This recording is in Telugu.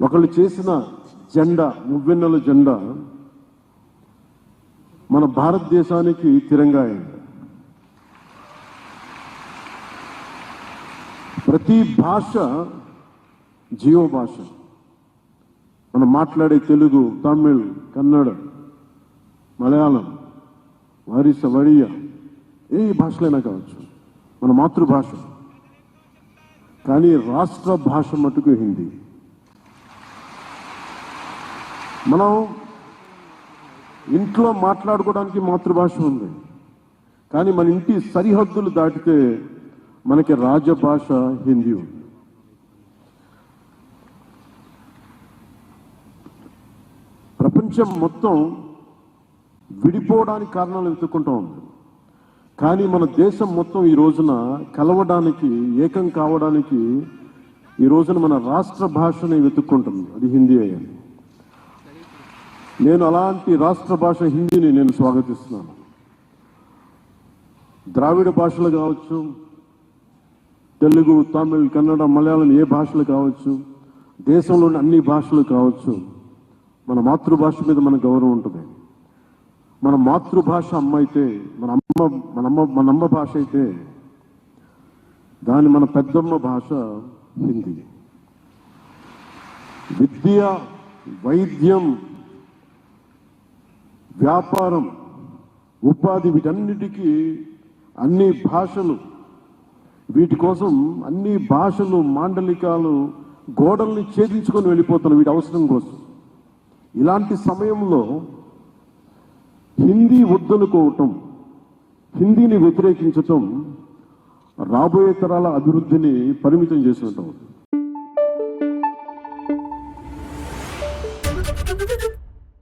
ఒకళ్ళు చేసిన జెండా మువ్వెన్నెల జెండా మన భారతదేశానికి తిరంగా అయింది. ప్రతి భాష జీవ భాష. మనం మాట్లాడే తెలుగు తమిళ్ కన్నడ మలయాళం వారిస వడియ ఏ భాషలైనా కావచ్చు. మన మాతృభాష. కానీ రాష్ట్ర భాష మటుకు హిందీ. మనం ఇంట్లో మాట్లాడుకోవడానికి మాతృభాష ఉంది. కానీ మన ఇంటి సరిహద్దులు దాటితే మనకి రాజభాష హిందీ ఉంది. ప్రపంచం మొత్తం విడిపోవడానికి కారణాలు వెతుక్కుంటూ ఉంది. కానీ మన దేశం మొత్తం ఈ రోజున కలవడానికి ఏకం కావడానికి ఈ రోజున మన రాష్ట్ర భాషని వెతుక్కుంటుంది. అది హిందీ అయ్యాలి నేను అలాంటి రాష్ట్ర భాష హిందీని నేను స్వాగతిస్తున్నాను. ద్రావిడ భాషలు కావచ్చు తెలుగు తమిళ్ కన్నడ మలయాళం ఏ భాషలు కావచ్చు దేశంలోని అన్ని భాషలు కావచ్చు మన మాతృభాష మీద మన గౌరవం ఉంటుంది. మన మాతృభాష అమ్మ అయితే మన అమ్మ మన అమ్మ మన అమ్మ భాష అయితే దాని మన పెద్దమ్మ భాష హిందీ. విద్య వైద్యం వ్యాపారం ఉపాధి వీటన్నిటికీ అన్ని భాషలు. వీటి కోసం అన్ని భాషలు మాండలికాలు గోడల్ని ఛేదించుకొని వెళ్ళిపోతారు వీటి అవసరం కోసం. ఇలాంటి సమయంలో హిందీ వద్దనుకోవటం హిందీని వ్యతిరేకించటం రాబోయే తరాల అభివృద్ధిని పరిమితం చేసినట్టు